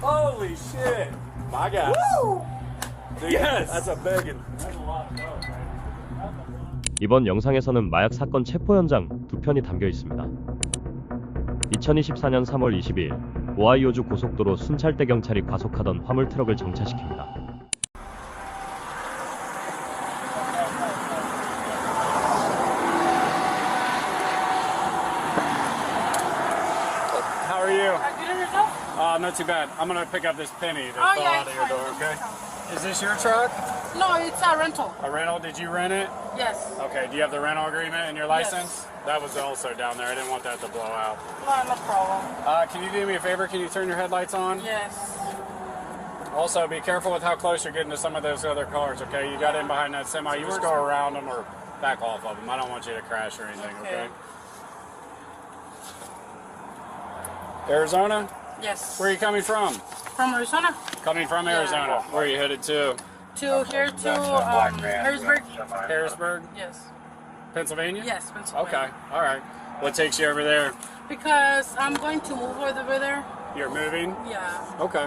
Holy shit! My guy. Dude, Yes! That's a begging. 이번 영상에서는 마약 사건 체포 현장 두 편이 담겨 있습니다. 2024년 3월 22일 오하이오주 고속도로 순찰대 경찰이 과속하던 화물 트럭을 정차시킵니다. Not too bad. I'm gonna pick up this penny that Oh, fell yeah, out of your fine. door, okay? Is this your truck? No, it's a rental. A rental? Did you rent it? Yes. Okay, do you have the rental agreement and your license? Yes. license? That was also down there. I didn't want that to blow out. No, no problem. Uh, can you do me a favor? Can you turn your headlights on? Yes. Also, be careful with how close you're getting to some of those other cars, okay? You got in behind that semi. You just go around them or back off of them. I don't want you to crash or anything, okay? Okay. Arizona? Yes. Where are you coming from? From Arizona Coming from Yeah. Arizona. Where are you headed to? to here to um, Harrisburg. Harrisburg, Yes. Pennsylvania? Yes, Pennsylvania. Okay, all right. What takes you over there? Because I'm going to move over there. You're moving? Yeah. Okay.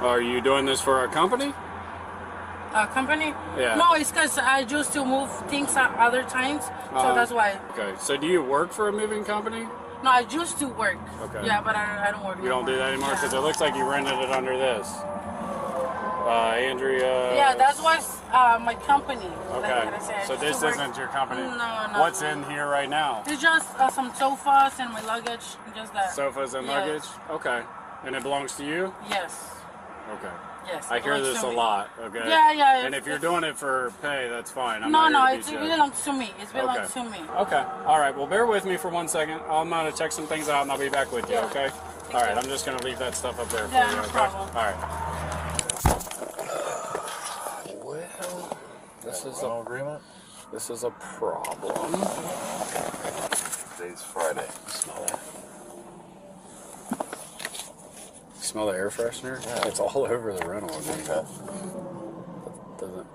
Are you doing this for our company? A company? Yeah. No, it's because I used to move things at other times, so Uh-huh. that's why. Okay. So do you work for a moving company? No, I used to work. Okay. Yeah, but I, I don't work. You don't do that anymore because Yeah. it looks like you rented it under this. Uh, Andrea. Yeah, that's what's uh, my company. Okay. So this isn't your company. No, no. What's no. in here right now? It's just uh, some sofas and my luggage, just that. Sofas and Yes. luggage. Okay. And it belongs to you. Yes. Okay. Yes. I hear belongs this to a me. lot. Okay. Yeah, yeah, And if you're doing it for pay, that's fine. I'm No, no, it's, beat it belongs to me. It belongs Okay. to me. Okay. All right. Well, bear with me for one second. I'm gonna check some things out, and I'll be back with you. Yeah. Okay. All right. I'm just gonna leave that stuff up there for Yeah, you. no Okay. problem. All right. Well, this is a agreement? this is a problem. Today's Friday. Smell that. Smell the air freshener? Yeah. It's all over the rental. agreement. Okay. Doesn't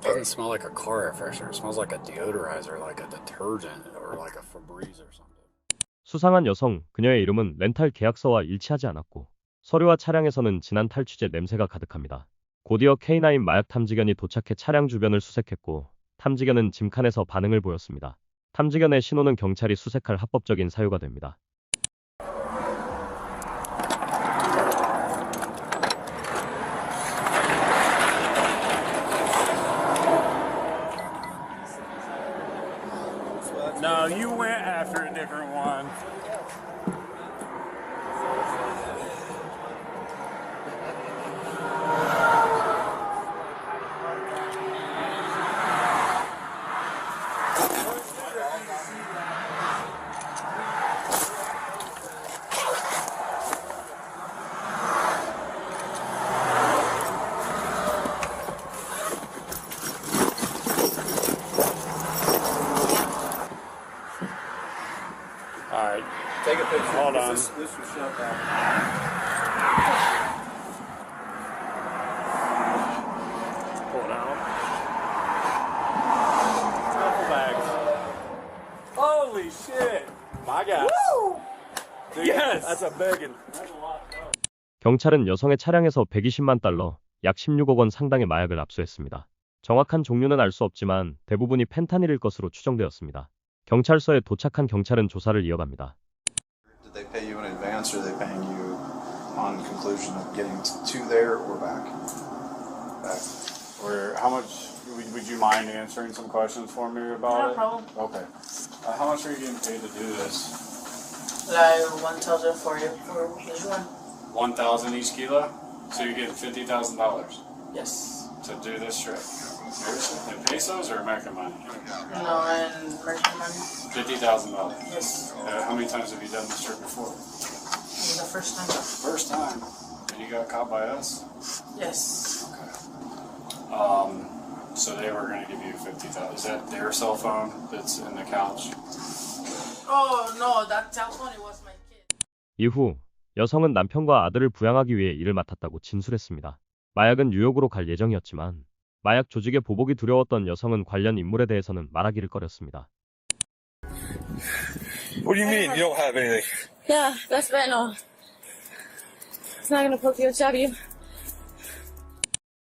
doesn't smell like a car air freshener. It smells like a deodorizer, like a detergent, or like a Febreze or something. 수상한 여성, 그녀의 이름은 렌탈 계약서와 일치하지 않았고 서류와 차량에서는 진한 탈취제 냄새가 가득합니다. 곧이어 K9 마약 탐지견이 도착해 차량 주변을 수색했고 탐지견은 짐칸에서 반응을 보였습니다. 탐지견의 신호는 경찰이 수색할 합법적인 사유가 됩니다. This, was shut down. Pull it out. Duffel bags. Holy shit! My guy. Dude, Yes! That's a begging. 경찰은 여성의 차량에서 120만 달러, 약 16억 원 상당의 마약을 압수했습니다. 정확한 종류는 알 수 없지만 대부분이 펜타닐일 것으로 추정되었습니다. 경찰서에 도착한 경찰은 조사를 이어갑니다. Did they pay you in advance or are they paying you on conclusion of getting to there or back? Back. Or how much would, would you mind answering some questions for me about No it? problem. Okay. Uh, how much are you getting paid to do this? Like 1,000 for you for this one? One thousand each kilo. So you're getting fifty thousand dollars Yes. to do this trip. Seriously? In pesos or American money? No, and American money? Fifty thousand dollars. Yes. Uh, how many times have you done this trip before? Is the first time. First time. And you got caught by us. Yes. Okay. Um, so they were going to give you fifty thousand. Is that their cell phone that's in the couch? Oh, no, that telephone, it was my kid. 이후 여성은 남편과 아들을 부양하기 위해 일을 맡았다고 진술했습니다. 마약은 뉴욕으로 갈 예정이었지만 마약 조직의 보복이 두려웠던 여성은 관련 인물에 대해서는 말하기를 꺼렸습니다. What do you mean you don't have anything? Yeah, that's fentanyl. It's not gonna poke you or stab you.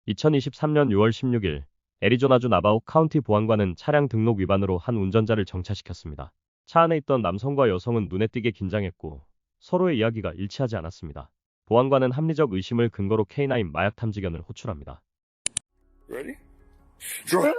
2023년 6월 16일 애리조나주 나바오 카운티 보안관은 차량 등록 위반으로 한 운전자를 정차시켰습니다. 차 안에 있던 남성과 여성은 눈에 띄게 긴장했고 서로의 이야기가 일치하지 않았습니다. 보안관은 합리적 의심을 근거로 K9 마약 탐지견을 호출합니다. Ready? Draw.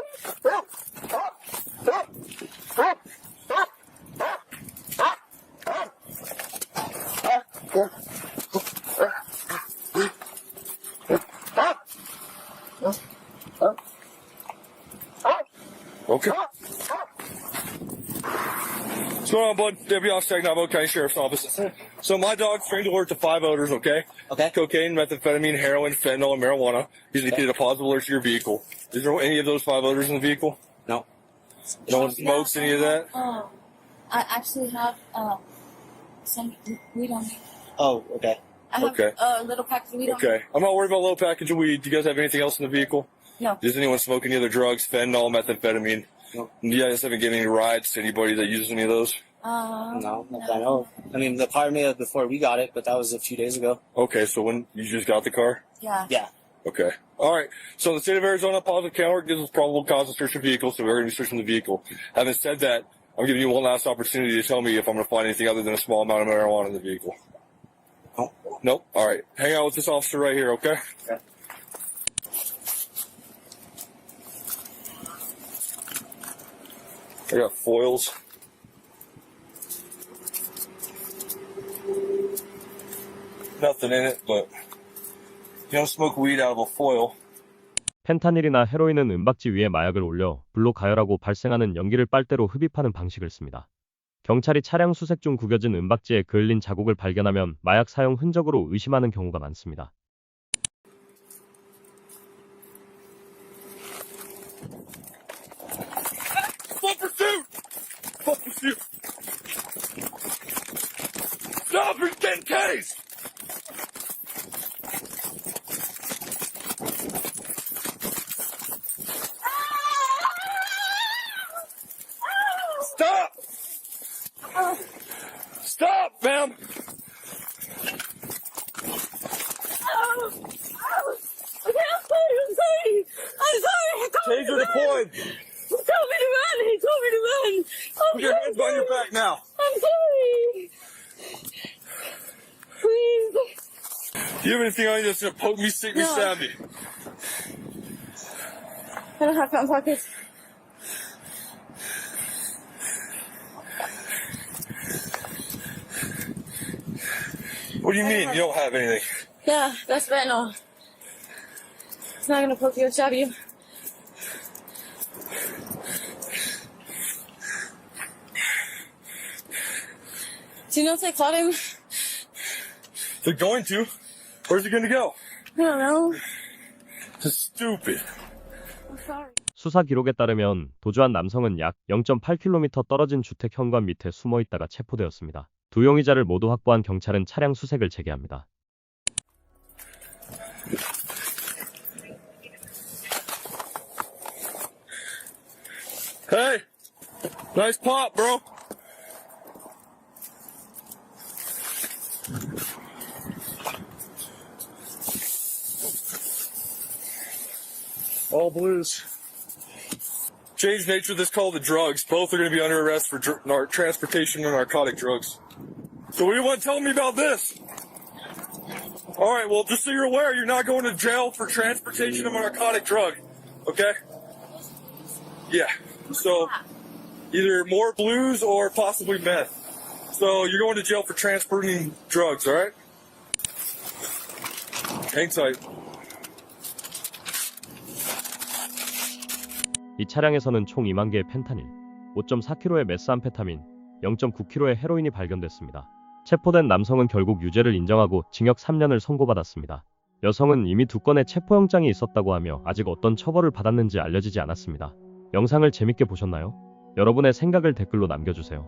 On, bud? Deputy Officer Navajo County Sheriff's Office. So my dog trained alert to five odors, okay? Okay. Cocaine, methamphetamine, heroin, fentanyl, and marijuana. He's indicated a positive alert to your vehicle. Is there any of those five odors in the vehicle? No. No one smokes any of that? Oh, I actually have uh, some weed on me. Oh, okay. I have Okay. a little pack of weed on me. Okay. I'm not worried about low package of weed. Do you guys have anything else in the vehicle? No. Does anyone smoke any other drugs? Fentanyl, methamphetamine? No. You guys haven't given any rides to anybody that uses any of those? Um, No, not that I know. of. I mean, the car may have before we got it, but that was a few days ago. Okay, so when you just got the car? Yeah. Yeah. Okay. All right. So the state of Arizona positive counter gives us probable cause to search the vehicle, so we're going to be searching the vehicle. Having said that, I'm giving you one last opportunity to tell me if I'm going to find anything other than a small amount of marijuana in the vehicle. No. Nope. All right. Hang out with this officer right here, okay? Okay. I got foils. Nothing in it, but you don't smoke weed out of a foil. 펜타닐이나 헤로인은 은박지 위에 마약을 올려 불로 가열하고 발생하는 연기를 빨대로 흡입하는 방식을 씁니다. 경찰이 차량 수색 중 구겨진 은박지에 그을린 자국을 발견하면 마약 사용 흔적으로 의심하는 경우가 많습니다. Stop get! Run. He told me to run. He told me to run. I'm Put your so hands behind your back now! I'm sorry. Please. Do you have anything on you that's gonna poke me, stick me, No. stab me? I don't have front pockets. What do you mean you don't have anything? Yeah, that's fentanyl. It's not gonna poke you or stab you. Do you know if they caught him? They're going to. Where's he gonna go? I don't know. Stupid. I'm sorry. 수사 기록에 따르면 도주한 남성은 약 0.8km 떨어진 주택 현관 밑에 숨어 있다가 체포되었습니다. 두 용의자를 모두 확보한 경찰은 차량 수색을 재개합니다. Hey! Nice pop, bro! All blues. Change nature of this call to drugs. Both are going to be under arrest for dr- transportation of narcotic drugs. So what do you want to tell me about this? All right, well, just so you're aware, you're not going to jail for transportation of a narcotic drug. Okay? Yeah. So either more blues or possibly meth. So you're going to jail for transporting drugs, all right? Hang tight. 이 차량에서는 총 2만 개의 펜타닐, 5.4kg의 메스암페타민, 0.9kg의 헤로인이 발견됐습니다. 체포된 남성은 결국 유죄를 인정하고 징역 3년을 선고받았습니다. 여성은 이미 두 건의 체포영장이 있었다고 하며 아직 어떤 처벌을 받았는지 알려지지 않았습니다. 영상을 재밌게 보셨나요? 여러분의 생각을 댓글로 남겨주세요.